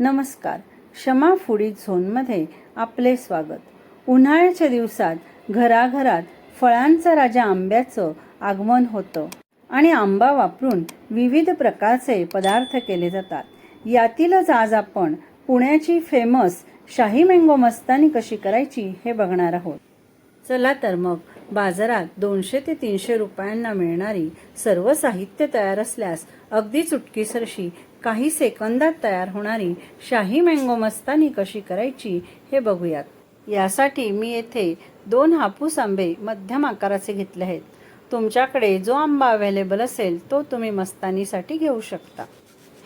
नमस्कार. क्षमा फुडी झोनमध्ये आपले स्वागत. उन्हाळ्याच्या दिवसात घराघरात फळांचा राजा आंब्याचं आगमन होतं आणि आंबा वापरून विविध प्रकारचे पदार्थ केले जातात. यातीलच आज आपण पुण्याची फेमस शाही मँगो मस्तानी कशी करायची हे बघणार आहोत. चला तर मग बाजारात दोनशे ते तीनशे रुपयांना मिळणारी सर्व साहित्य तयार असल्यास अगदी चुटकीसरशी काही सेकंदात तयार होणारी शाही मँगो मस्तानी कशी करायची हे बघूयात. यासाठी मी येथे दोन हापूस आंबे मध्यम आकाराचे घेतले आहेत. तुमच्याकडे जो आंबा अवेलेबल असेल तो तुम्ही मस्तानीसाठी घेऊ शकता.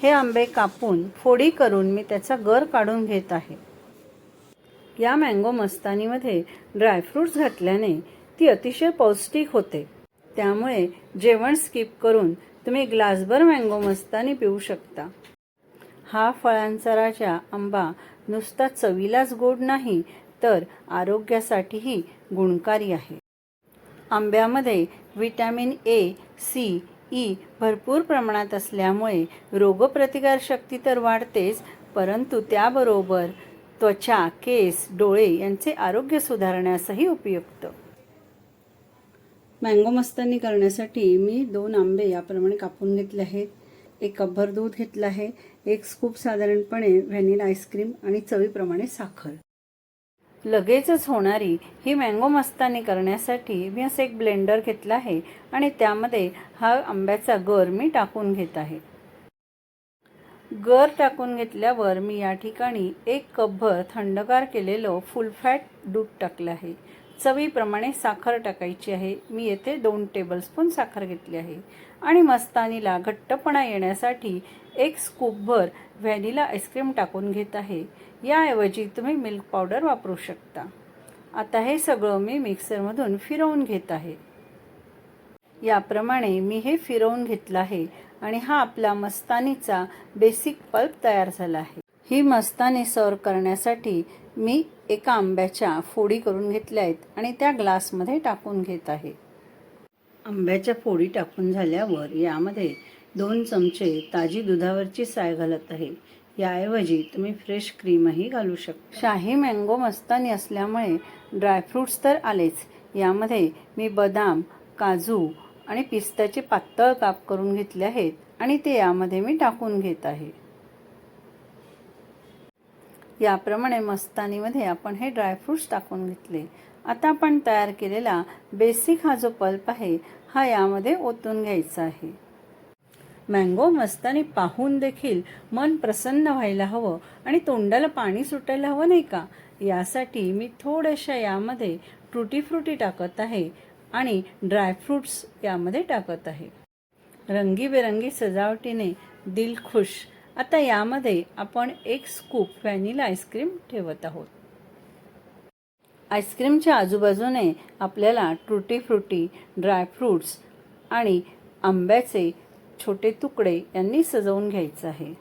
हे आंबे कापून फोडी करून मी त्याचा गर काढून घेत आहे. या मँगो मस्तानीमध्ये ड्रायफ्रूट्स घातल्याने ती अतिशय पौष्टिक होते. त्यामुळे जेवण स्किप करून तुम्ही ग्लासभर मँगो मस्तानी पिऊ शकता. हा फळांचा राजा आंबा नुसता चवीलाच गोड नाही तर आरोग्यासाठीही गुणकारी आहे. आंब्यामध्ये व्हिटॅमिन ए सी ई भरपूर प्रमाणात असल्यामुळे रोगप्रतिकारशक्ती तर वाढतेच परंतु त्याबरोबर त्वचा केस डोळे यांचे आरोग्य सुधारण्यासही उपयुक्त. मँगो मस्तानी करण्यासाठी मी दोन आंबे याप्रमाणे कापून घेतले आहेत. एक कपभर दूध घेतलं आहे. एक स्कूप साधारणपणे व्हॅनिला आईस्क्रीम आणि चवीप्रमाणे साखर. लगेचच होणारी ही मँगो मस्तानी करण्यासाठी मी असं एक ब्लेंडर घेतला आहे आणि त्यामध्ये हा आंब्याचा गर मी टाकून घेत आहे. गर टाकून घेतल्यावर मी या ठिकाणी एक कपभर थंडगार केलेलं फुल फॅट दूध टाकलं आहे. चवीप्रमाणे साखर टाकायची आहे. मी येथे दोन टेबलस्पून साखर घेतली आहे. आणि मस्तानीला घट्टपणा येण्यासाठी एक स्कूपभर व्हॅनिला आईस्क्रीम टाकून घेत आहे. याऐवजी तुम्ही मिल्क पावडर वापरू शकता. आता हे सगळं मी मिक्सरमधून फिरवून घेत आहे. याप्रमाणे मी हे फिरवून घेतलं आहे. आणि हा आपला मस्तानीचा बेसिक पल्प तयार झाला आहे. ही मस्तानी सर्व करण्यासाठी मी एका आंब्याच्या फोडी करून घेतल्या आहेत आणि त्या ग्लासमध्ये टाकून घेत आहे. आंब्याच्या फोडी टाकून झाल्यावर यामध्ये दोन चमचे ताजी दुधावरची साय घालत आहे. याऐवजी तुम्ही फ्रेश क्रीमही घालू शकता. शाही मँगो मस्तानी असल्यामुळे ड्रायफ्रूट्स तर आलेच. यामध्ये मी बदाम काजू आणि पिस्त्याचे पातळ काप करून घेतले आहेत आणि ते यामध्ये मी टाकून घेत आहे. याप्रमाणे मस्तानीमध्ये आपण हे ड्रायफ्रूट्स टाकून घेतले. आता आपण तयार केलेला बेसिक हा जो पल्प आहे हा यामध्ये ओतून घ्यायचा आहे. मँगो मस्तानी पाहून देखील मन प्रसन्न व्हायला हवं आणि तोंडाला पाणी सुटायला हवं नाही का? यासाठी मी थोड्याशा यामध्ये ट्रुटी फ्रुटी टाकत आहे आणि ड्रायफ्रूट्स यामध्ये टाकत आहे. रंगीबेरंगी सजावटीने दिल खुश आता यामध्ये आपण एक स्कूप व्हॅनिला आईस्क्रीम ठेवत आहोत. आईस्क्रीमच्या आजूबाजूने आपल्याला ट्रुटी फ्रुटी ड्रायफ्रूट्स आणि आंब्याचे छोटे तुकडे यांनी सजवून घ्यायचं आहे.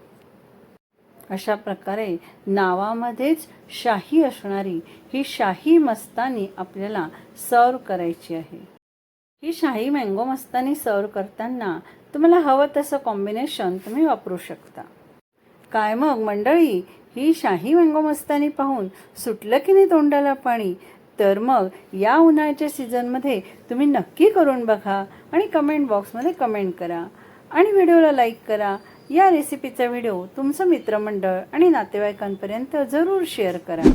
अशा प्रकारे नावामध्येच शाही असणारी ही शाही मस्तानी आपल्याला सर्व करायची आहे. ही शाही मँगो मस्तानी सर्व करताना तुम्हाला हवं तसं कॉम्बिनेशन तुम्ही वापरू शकता. काय मग मंडळी? ही शाही मँगो मस्तानी पाहून सुटलं की नाही तोंडाला पाणी? तर मग या उन्हाळ्याच्या सीझनमध्ये तुम्ही नक्की करून बघा आणि कमेंट बॉक्समध्ये कमेंट करा. आणि व्हिडिओला लाईक करा. या रेसिपीचा व्हिडिओ तुमचं मित्रमंडळ आणि नातेवाईकांपर्यंत जरूर शेअर करा.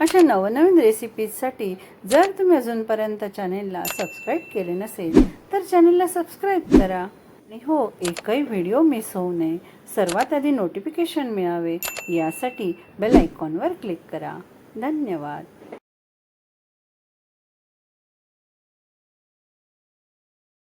अशा नवनवीन रेसिपीजसाठी जर तुम्ही अजूनपर्यंत चॅनेलला सबस्क्राईब केले नसेल तर चॅनेलला सबस्क्राईब करा. आणि हो एकही व्हिडिओ मिस होऊ नये. सर्वात आधी नोटिफिकेशन मिळावे यासाठी बेल आयकॉनवर क्लिक करा. धन्यवाद.